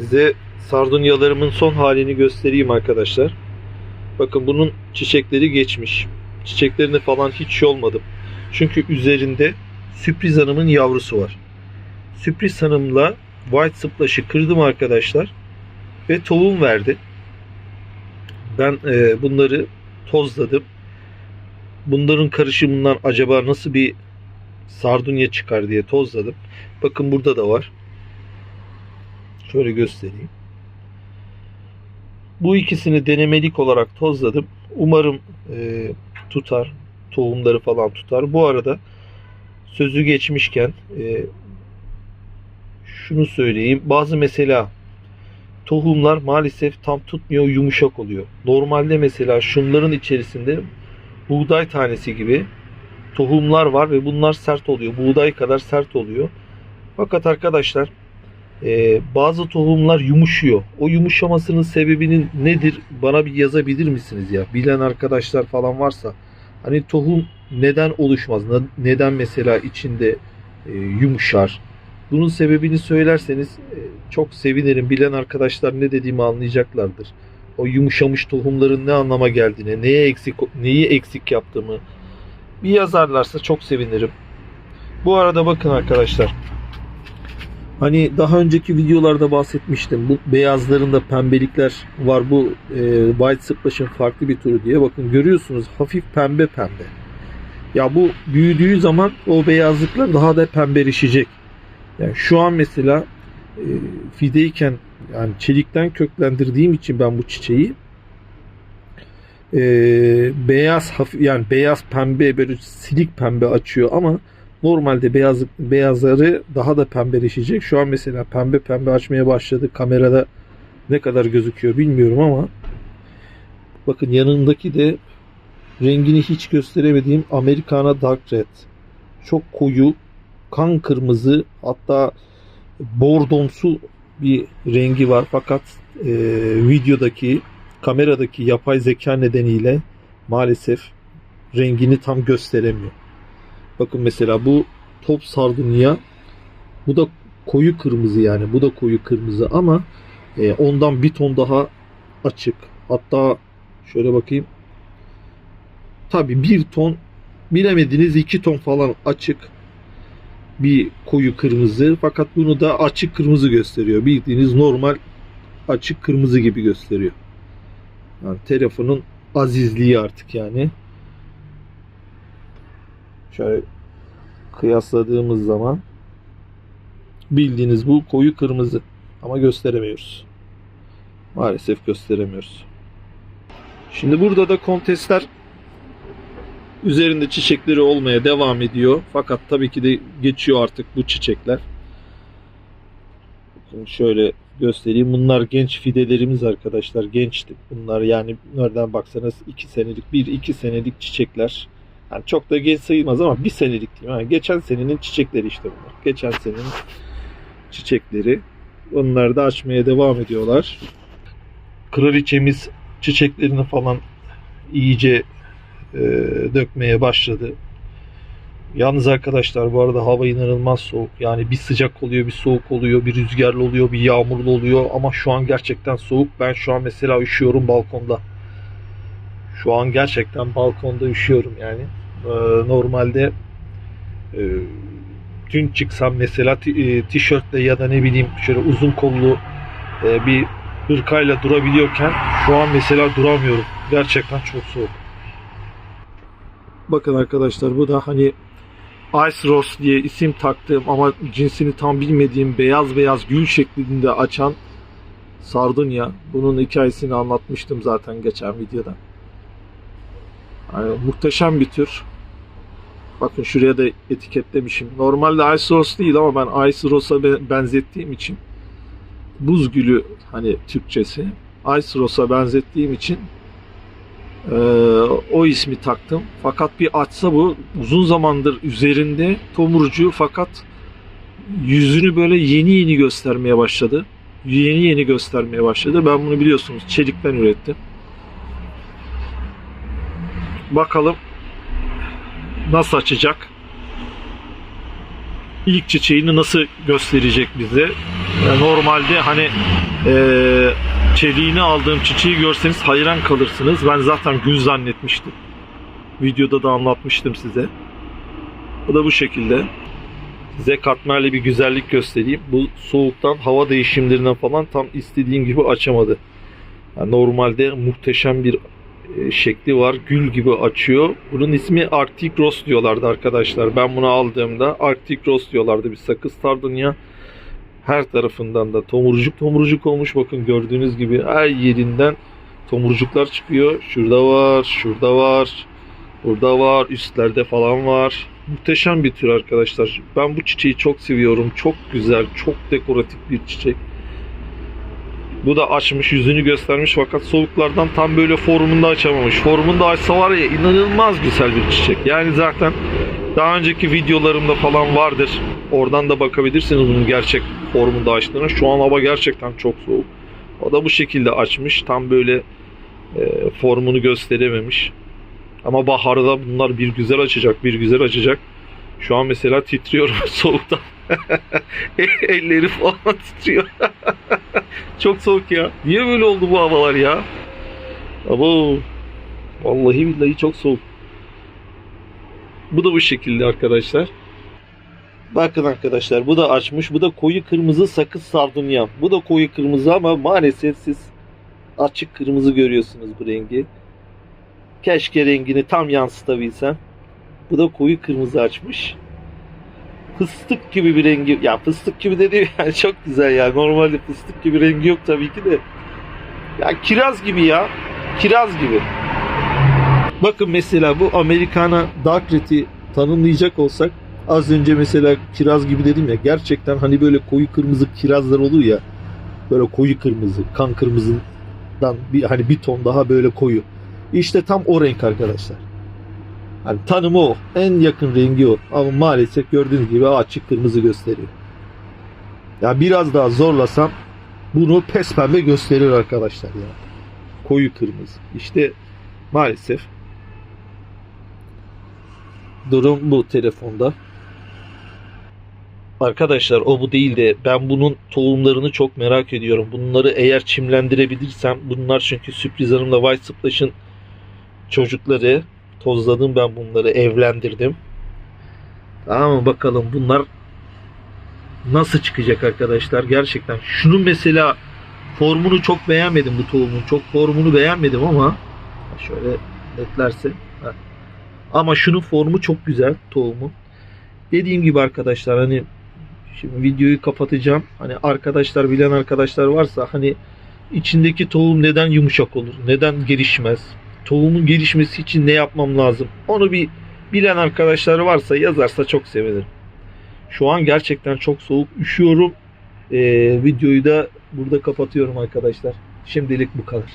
Size sardunyalarımın son halini göstereyim arkadaşlar. Bakın bunun çiçekleri geçmiş. Çiçeklerini falan hiç yolmadım. Çünkü üzerinde sürpriz hanımın yavrusu var. Sürpriz hanımla white splash'ı kırdım arkadaşlar. Ve tohum verdi. Ben e, bunları tozladım. Bunların karışımından acaba nasıl bir sardunya çıkar diye tozladım. Bakın burada da var. Şöyle göstereyim. Bu ikisini denemelik olarak tozladım. Umarım e, tutar. Tohumları falan tutar. Bu arada sözü geçmişken e, şunu söyleyeyim. Bazı mesela tohumlar maalesef tam tutmuyor, yumuşak oluyor. Normalde mesela şunların içerisinde buğday tanesi gibi tohumlar var ve bunlar sert oluyor. Buğday kadar sert oluyor. Fakat arkadaşlar e, bazı tohumlar yumuşuyor. O yumuşamasının sebebinin nedir? Bana bir yazabilir misiniz ya? Bilen arkadaşlar falan varsa. Hani tohum neden oluşmaz? Ne- Neden mesela içinde e, yumuşar? Bunun sebebini söylerseniz e, çok sevinirim. Bilen arkadaşlar ne dediğimi anlayacaklardır. O yumuşamış tohumların ne anlama geldiğini, neye eksik neyi eksik yaptığımı bir yazarlarsa çok sevinirim. Bu arada bakın arkadaşlar. Hani daha önceki videolarda bahsetmiştim. Bu beyazlarında pembelikler var. Bu e, White Splash'ın farklı bir türü diye. Bakın görüyorsunuz hafif pembe pembe. Ya bu büyüdüğü zaman o beyazlıklar daha da pembeleşecek. Yani şu an mesela e, fideyken yani çelikten köklendirdiğim için ben bu çiçeği e, beyaz hafif yani beyaz pembe böyle silik pembe açıyor ama normalde beyaz beyazları daha da pembeleşecek. Şu an mesela pembe pembe açmaya başladı. Kamerada ne kadar gözüküyor bilmiyorum ama bakın yanındaki de rengini hiç gösteremediğim Americana Dark Red. Çok koyu kan kırmızı hatta bordomsu bir rengi var fakat e, videodaki kameradaki yapay zeka nedeniyle maalesef rengini tam gösteremiyor. Bakın mesela bu top sardunya bu da koyu kırmızı yani bu da koyu kırmızı ama e, ondan bir ton daha açık. Hatta şöyle bakayım. Tabi bir ton bilemediniz iki ton falan açık bir koyu kırmızı fakat bunu da açık kırmızı gösteriyor. Bildiğiniz normal açık kırmızı gibi gösteriyor. Yani telefonun azizliği artık yani. Şöyle kıyasladığımız zaman bildiğiniz bu koyu kırmızı ama gösteremiyoruz. Maalesef gösteremiyoruz. Şimdi burada da kontesler üzerinde çiçekleri olmaya devam ediyor. Fakat tabii ki de geçiyor artık bu çiçekler. Bakın şöyle göstereyim. Bunlar genç fidelerimiz arkadaşlar. Gençti. Bunlar yani nereden baksanız 2 senelik, 1-2 senelik çiçekler. Yani çok da genç sayılmaz ama bir senelik diyeyim. Yani geçen senenin çiçekleri işte bunlar. Geçen senenin çiçekleri. Onlar da açmaya devam ediyorlar. Kraliçemiz çiçeklerini falan iyice e, dökmeye başladı. Yalnız arkadaşlar bu arada hava inanılmaz soğuk. Yani bir sıcak oluyor, bir soğuk oluyor, bir rüzgarlı oluyor, bir yağmurlu oluyor. Ama şu an gerçekten soğuk. Ben şu an mesela üşüyorum balkonda. Şu an gerçekten balkonda üşüyorum yani. Ee, normalde e, dün çıksam mesela e, tişörtle ya da ne bileyim şöyle uzun kollu e, bir hırkayla durabiliyorken şu an mesela duramıyorum. Gerçekten çok soğuk. Bakın arkadaşlar bu da hani Ice Rose diye isim taktığım ama cinsini tam bilmediğim beyaz beyaz gül şeklinde açan sardunya. Bunun hikayesini anlatmıştım zaten geçen videoda. Yani muhteşem bir tür. Bakın şuraya da etiketlemişim. Normalde Ice Rose değil ama ben Ice Rose'a be- benzettiğim için buz gülü hani Türkçesi Ice Rose'a benzettiğim için ee, o ismi taktım. Fakat bir açsa bu uzun zamandır üzerinde tomurcuğu fakat yüzünü böyle yeni yeni göstermeye başladı. Yeni yeni göstermeye başladı. Ben bunu biliyorsunuz çelikten ürettim. Bakalım nasıl açacak? İlk çiçeğini nasıl gösterecek bize? Ya normalde hani e, çeliğini aldığım çiçeği görseniz hayran kalırsınız. Ben zaten gül zannetmiştim. Videoda da anlatmıştım size. Bu da bu şekilde. Size katmerli bir güzellik göstereyim. Bu soğuktan, hava değişimlerinden falan tam istediğim gibi açamadı. Yani normalde muhteşem bir şekli var. Gül gibi açıyor. Bunun ismi Arctic Rose diyorlardı arkadaşlar. Ben bunu aldığımda Arctic Rose diyorlardı. Bir sakız sardunya. Her tarafından da tomurcuk tomurcuk olmuş. Bakın gördüğünüz gibi her yerinden tomurcuklar çıkıyor. Şurada var, şurada var. Burada var, üstlerde falan var. Muhteşem bir tür arkadaşlar. Ben bu çiçeği çok seviyorum. Çok güzel, çok dekoratif bir çiçek. Bu da açmış, yüzünü göstermiş fakat soğuklardan tam böyle formunda açamamış. Formunda açsa var ya inanılmaz güzel bir çiçek. Yani zaten daha önceki videolarımda falan vardır. Oradan da bakabilirsiniz bunun gerçek formunda açtığına. Şu an hava gerçekten çok soğuk. O da bu şekilde açmış. Tam böyle e, formunu gösterememiş. Ama baharda bunlar bir güzel açacak, bir güzel açacak. Şu an mesela titriyorum soğuktan. Elleri falan titriyor. Çok soğuk ya. Niye böyle oldu bu havalar ya? Abo. Vallahi billahi çok soğuk. Bu da bu şekilde arkadaşlar. Bakın arkadaşlar bu da açmış. Bu da koyu kırmızı sakız sardunya. Bu da koyu kırmızı ama maalesef siz açık kırmızı görüyorsunuz bu rengi. Keşke rengini tam yansıtabilsem. Bu da koyu kırmızı açmış. Fıstık gibi bir rengi. Ya fıstık gibi dediğim yani çok güzel ya. Normalde fıstık gibi rengi yok tabii ki de. Ya kiraz gibi ya. Kiraz gibi. Bakın mesela bu Americana Dark Red'i tanımlayacak olsak az önce mesela kiraz gibi dedim ya gerçekten hani böyle koyu kırmızı kirazlar olur ya böyle koyu kırmızı kan kırmızından bir hani bir ton daha böyle koyu. İşte tam o renk arkadaşlar. Hani tanımı o. En yakın rengi o. Ama maalesef gördüğünüz gibi açık kırmızı gösteriyor. Ya biraz daha zorlasam bunu pes pembe gösterir arkadaşlar ya. Koyu kırmızı. İşte maalesef durum bu telefonda. Arkadaşlar o bu değil de ben bunun tohumlarını çok merak ediyorum. Bunları eğer çimlendirebilirsem bunlar çünkü sürpriz hanımla White Splash'ın çocukları tozladım ben bunları evlendirdim. Tamam mı bakalım bunlar nasıl çıkacak arkadaşlar gerçekten. Şunun mesela formunu çok beğenmedim bu tohumun. Çok formunu beğenmedim ama şöyle netlerse. Ama şunun formu çok güzel tohumun. Dediğim gibi arkadaşlar hani şimdi videoyu kapatacağım. Hani arkadaşlar bilen arkadaşlar varsa hani içindeki tohum neden yumuşak olur? Neden gelişmez? Tohumun gelişmesi için ne yapmam lazım? Onu bir bilen arkadaşlar varsa yazarsa çok sevinirim. Şu an gerçekten çok soğuk. Üşüyorum. Ee, videoyu da burada kapatıyorum arkadaşlar. Şimdilik bu kadar.